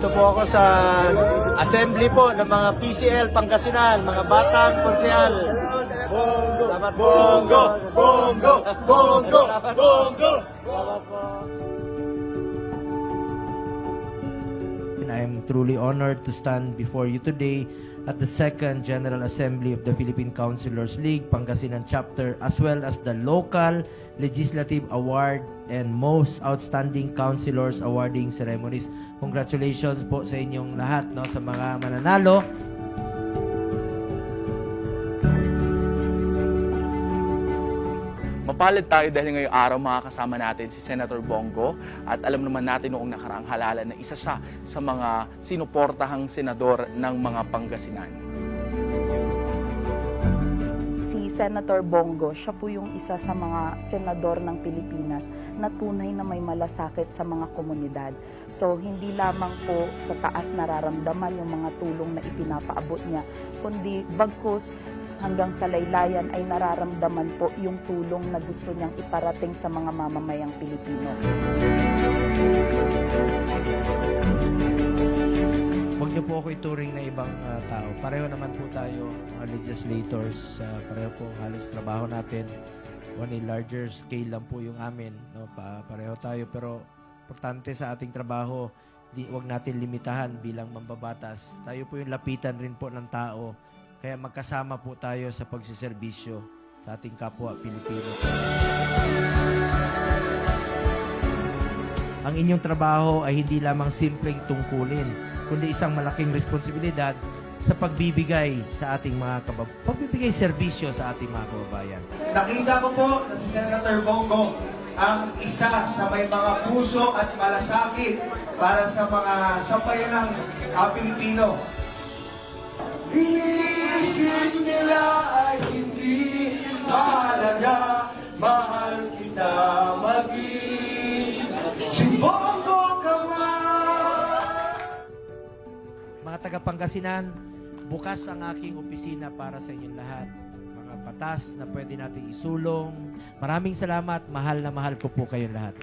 Nandito po ako sa assembly po ng mga PCL Pangasinan, mga batang konsehal. Bongo. Bongo, bongo, bongo, Salamat po. bongo. I am truly honored to stand before you today at the second General Assembly of the Philippine Councilors League, Pangasinan Chapter, as well as the local legislative award and most outstanding councilors awarding ceremonies. Congratulations po sa inyong lahat no sa mga mananalo. Mapalad tayo dahil ngayong araw makakasama natin si Senator Bongo at alam naman natin noong nakaraang halalan na isa siya sa mga sinuportahang senador ng mga Pangasinan. Senator Bongo, siya po yung isa sa mga senador ng Pilipinas na tunay na may malasakit sa mga komunidad. So, hindi lamang po sa taas nararamdaman yung mga tulong na ipinapaabot niya, kundi bagkus hanggang sa laylayan ay nararamdaman po yung tulong na gusto niyang iparating sa mga mamamayang Pilipino. Po ituring na ibang ah, tao. Pareho naman po tayo, mga legislators. ah, pareho po halos trabaho natin. On larger scale lang po yung amin. No? Pa, pareho tayo. Pero importante sa ating trabaho, di, huwag natin limitahan bilang mambabatas. Tayo po yung lapitan rin po ng tao. Kaya magkasama po tayo sa pagsiservisyo sa ating kapwa Pilipino. Ang inyong trabaho ay hindi lamang simpleng tungkulin, kundi isang malaking responsibilidad sa pagbibigay sa ating mga kabab pagbibigay serbisyo sa ating mga kababayan. Nakita ko po na si Senator Bongo ang isa sa may mga puso at malasakit para sa mga sampayan ng ah, Pilipino. Iniisip nila ay hindi mahalaga, mahal kita maging si Bongo Mga taga Pangasinan, bukas ang aking opisina para sa inyong lahat. Mga batas na pwede nating isulong. Maraming salamat. Mahal na mahal ko po kayong lahat.